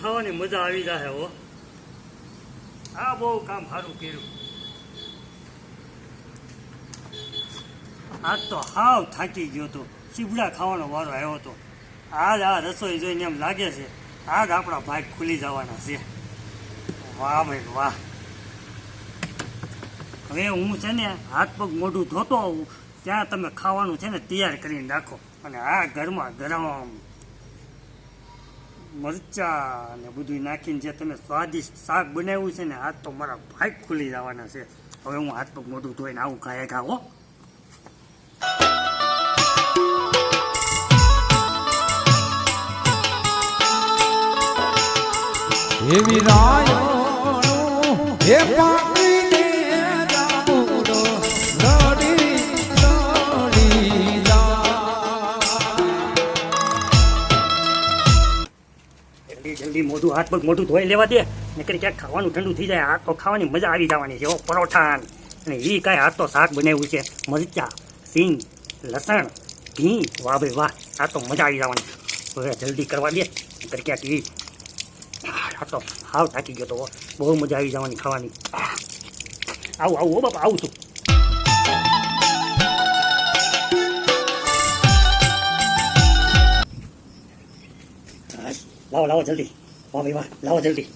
ખાવાની મજા આવી જાય હો. આ બહુ કામ સારું કર્યું. આજ તો હાવ થાકી ગયો હતો. ચીબડા ખાવાનો વારો આવ્યો હતો. આજ આ રસોઈ જોઈને એમ લાગે છે, આજ આપણા ભાગ ખુલી જવાના છે. વાહ ભાઈ, વાહ. હવે હું છે ને હાથ પગ મોઢું ધોતો આવું ત્યાં તમે ખાવાનું છે ને તૈયાર કરીને રાખો. અને આ ઘરમાં ગરમ મરચા ને બધું નાખીને જે તમે સ્વાદિષ્ટ શાક બનાવ્યું છે ને, હાથ તો મારા ભાઈ ખુલી જવાના છે. હવે હું હાથ પગ મોઢું ધોઈને આવું ખાય ખાવો એવી રાય જલ્દી જલ્દી મોઢું, હાથ પગ મોઢું ધોઈ લેવા દે. નકર ક્યાંક ખાવાનું ઠંડુ થઈ જાય. આ તો ખાવાની મજા આવી જવાની છે ઓ પરોઠા અને એ કાંઈ આ તો શાક બનાવ્યું છે. મરચા, સિંગ, લસણ, ઘી. વાહ ભાઈ વાહ, આ તો મજા આવી જવાની. હવે જલ્દી કરવા દે. નકર ક્યાંક એ આ તો હાવ થાકી ગયો તો બહુ મજા આવી જવાની ખાવાની. આવું આવું, હો બાપા, આવું છું. લાવો લાવો જલ્દી. વાહ ભાઈ, વાહ. લાવો જલ્દી.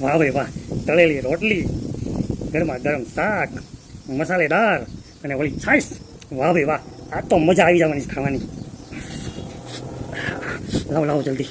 વાહ ભાઈ, વાહ. તળેલી રોટલી, ગરમા ગરમ શાક, મસાલેદાર અને વળી છાશ. વાહ ભાઈ વાહ. આ તો મજા આવી જવાની ખાવાની. લાવો લાવો જલ્દી.